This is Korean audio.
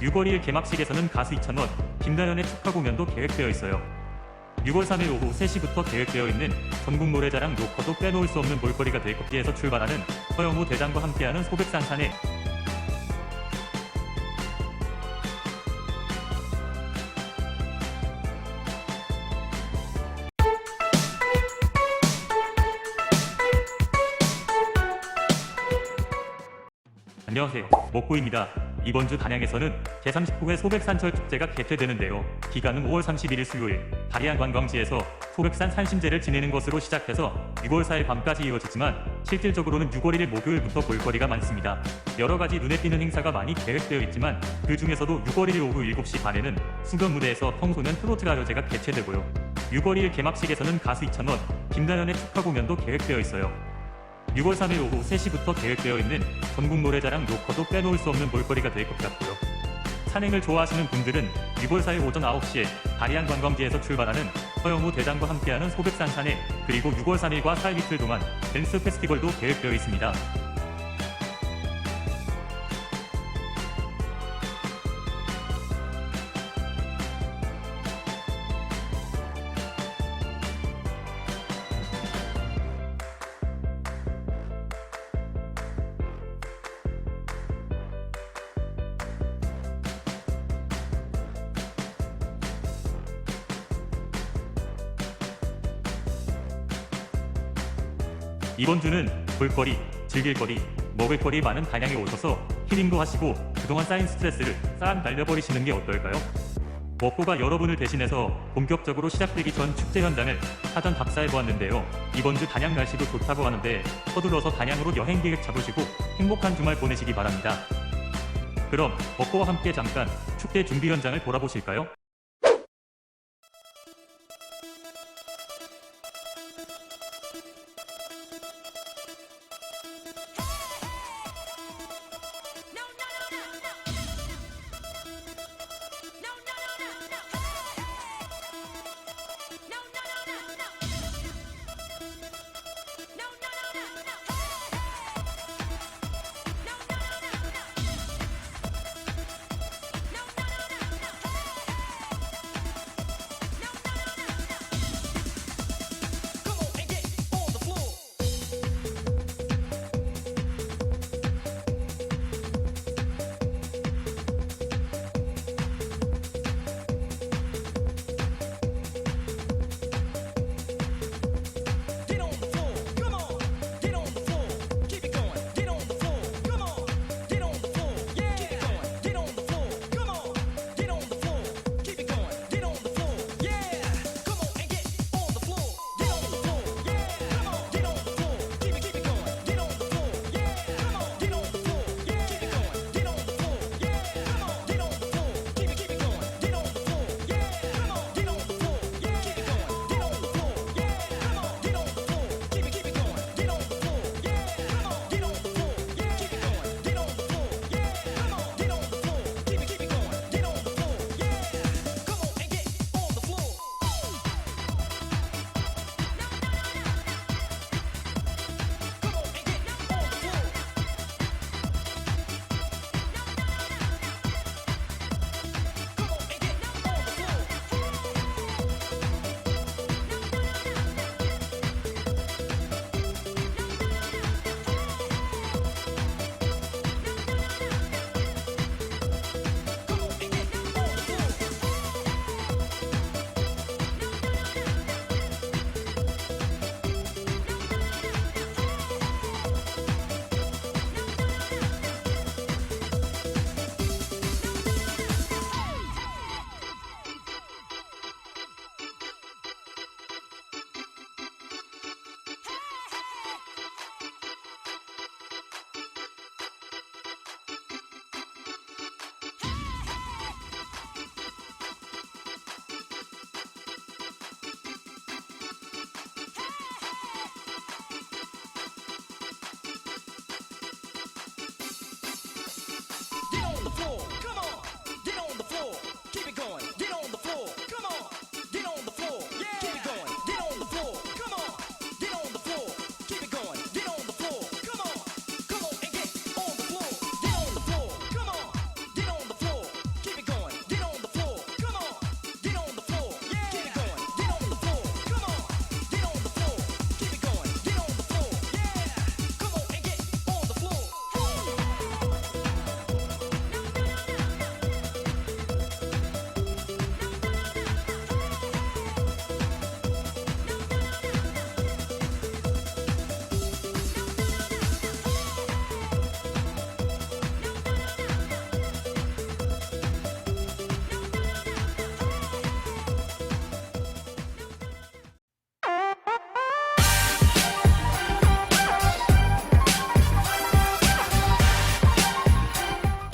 6월 2일 개막식에서는 가수 이찬원, 김다현의 축하 공연도 계획되어 있어요. 6월 3일 오후 3시부터 계획되어 있는 전국 노래자랑 로커도 빼놓을 수 없는 볼거리가 될 것기에서 출발하는 허영우 대장과 함께하는 소백산산에 안녕하세요. 먹고입니다. 이번 주 단양에서는 제39회 소백산철 축제가 개최되는데요. 기간은 5월 31일 수요일 다리안 관광지에서 소백산 산심제를 지내는 것으로 시작해서 6월 4일 밤까지 이어지지만 실질적으로는 6월 1일 목요일부터 볼거리가 많습니다. 여러 가지 눈에 띄는 행사가 많이 계획되어 있지만 그 중에서도 6월 1일 오후 7시 반에는 수변 무대에서 청소년 트로트 가요제가 개최되고요. 6월 2일 개막식에서는 가수 이찬원, 김다현의 축하 공연도 계획되어 있어요. 6월 3일 오후 3시부터 계획되어 있는 전국 노래자랑 로커도 빼놓을 수 없는 볼거리가 될 것 같고요. 산행을 좋아하시는 분들은 6월 4일 오전 9시에 다리안 관광지에서 출발하는 허영우 대장과 함께하는 소백산 산행 그리고 6월 3일과 4일 이틀 동안 댄스 페스티벌도 계획되어 있습니다. 이번 주는 볼거리, 즐길거리, 먹을거리 많은 단양에 오셔서 힐링도 하시고 그동안 쌓인 스트레스를 싹 날려버리시는 게 어떨까요? 먹고가 여러분을 대신해서 본격적으로 시작되기 전 축제 현장을 사전 답사해 보았는데요. 이번 주 단양 날씨도 좋다고 하는데 서둘러서 단양으로 여행 계획 잡으시고 행복한 주말 보내시기 바랍니다. 그럼 먹고와 함께 잠깐 축제 준비 현장을 돌아보실까요?